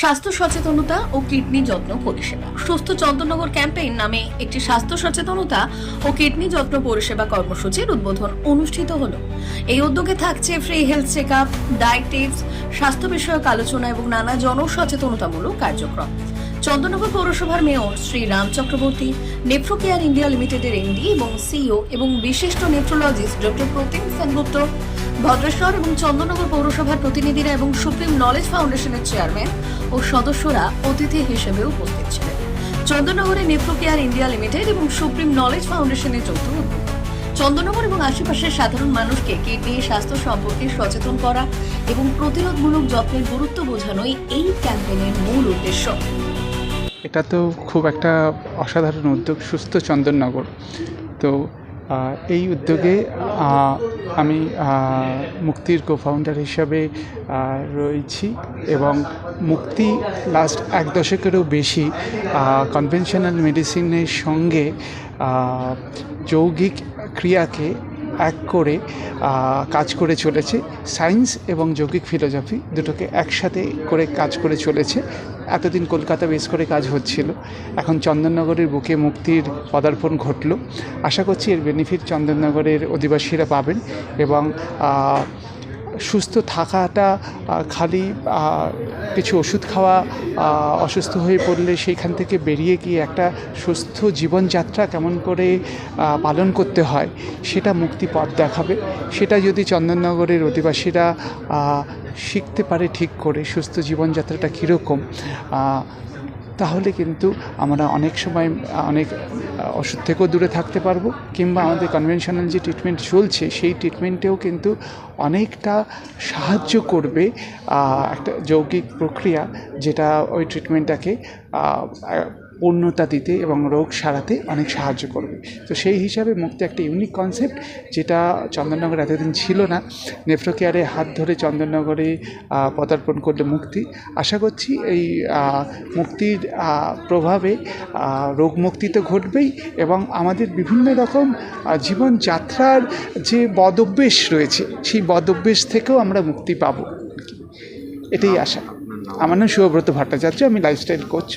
স্বাস্থ্য সচেতনতা ও কিডনি যত্ন পরিষেবা। সুস্থ চন্দননগর ক্যাম্পেইন নামে একটি স্বাস্থ্য সচেতনতা ও কিডনি যত্ন পরিষেবা কর্মসূচির উদ্বোধন অনুষ্ঠিত হল। এই উদ্যোগে থাকছে free health check up diet স্বাস্থ্য বিষয়ক আলোচনা এবং নানা জনসচেতনতামূলক কার্যক্রম। চন্দননগর পৌরসভার mayor Shri Ram Chakraborty Nephro Care India লিমিটেডের এমডি এবং সিইও এবং বিশিষ্ট নেফ্রোলজিস্ট ডক্টর প্রতিম সেনগুপ্ত, ভদ্রেশ্বর এবং চন্দননগর পৌরসভার প্রতিনিধিরা এবং সুপ্রিম নলেজ ফাউন্ডেশনের চেয়ারম্যান ও সদস্যরা অতিথি হিসেবে উপস্থিত ছিলেন। চন্দননগরে নেফ্রো কেয়ার ইন্ডিয়া লিমিটেড এবং সুপ্রিম নলেজ ফাউন্ডেশনের যৌথ উদ্যোগ। চন্দননগর এবং আশেপাশের সাধারণ মানুষকে কিডনি, স্বাস্থ্য সম্পর্কে সচেতন করা এবং প্রতিরোধমূলক যত্নের গুরুত্ব বোঝানোই এই ক্যাম্পেইনের মূল উদ্দেশ্য। এটা তো খুব একটা অসাধারণ উদ্যোগ, সুস্থ চন্দননগর। তো এই উদ্যোগে আমি মুক্তির কো ফাউন্ডার হিসাবে রয়েছি এবং মুক্তি লাস্ট এক দশকেরও বেশি কনভেনশনাল মেডিসিনের সঙ্গে যৌগিক ক্রিয়াকে এক করে কাজ করে চলেছে। সায়েন্স এবং যৌগিক ফিলোসফি দুটোকে একসাথে করে কাজ করে চলেছে। এতদিন কলকাতা বেস করে কাজ হচ্ছিল। এখন চন্দননগরের বুকে মুক্তির পদার্পণ ঘটল। আশা করছি এর বেনিফিট চন্দননগরের অধিবাসীরা পাবেন এবং সুস্থ থাকাটা খালি কিছু ওষুধ খাওয়া অসুস্থ হয়ে পড়লে সেইখান থেকে বেরিয়ে গিয়ে একটা সুস্থ জীবনযাত্রা কেমন করে পালন করতে হয়, সেটা মুক্তি পথ দেখাবে। সেটা যদি চন্দননগরের অধিবাসীরা শিখতে পারে ঠিক করে, সুস্থ জীবনযাত্রাটা কীরকম তাহলে কিন্তু আমরা অনেক সময়, অনেক ওষুধ থেকেও দূরে থাকতে পারব, কিংবা আমাদের কনভেনশনাল যে ট্রিটমেন্ট চলছে, সেই ট্রিটমেন্টেও কিন্তু অনেকটা সাহায্য করবে একটা যৌগিক প্রক্রিয়া যেটা ওই ট্রিটমেন্টটাকে পূর্ণতা দিতে এবং রোগ সারাতে অনেক সাহায্য করবে। তো সেই হিসাবে মুক্তি একটা ইউনিক কনসেপ্ট যেটা চন্দননগর এতদিন ছিল না। নেফ্রো কেয়ারে হাত ধরে চন্দননগরে পদার্পণ করলে মুক্তি। আশা করছি এই মুক্তির প্রভাবে রোগ মুক্তি তো ঘটবেই এবং আমাদের বিভিন্ন রকম জীবনযাত্রার যে বদভ্যেস রয়েছে, সেই বদভ্যেস থেকেও আমরা মুক্তি পাবো। এটাই আশা। আমার নাম শুভব্রত ভট্টাচার্য, আমি লাইফস্টাইল কোচ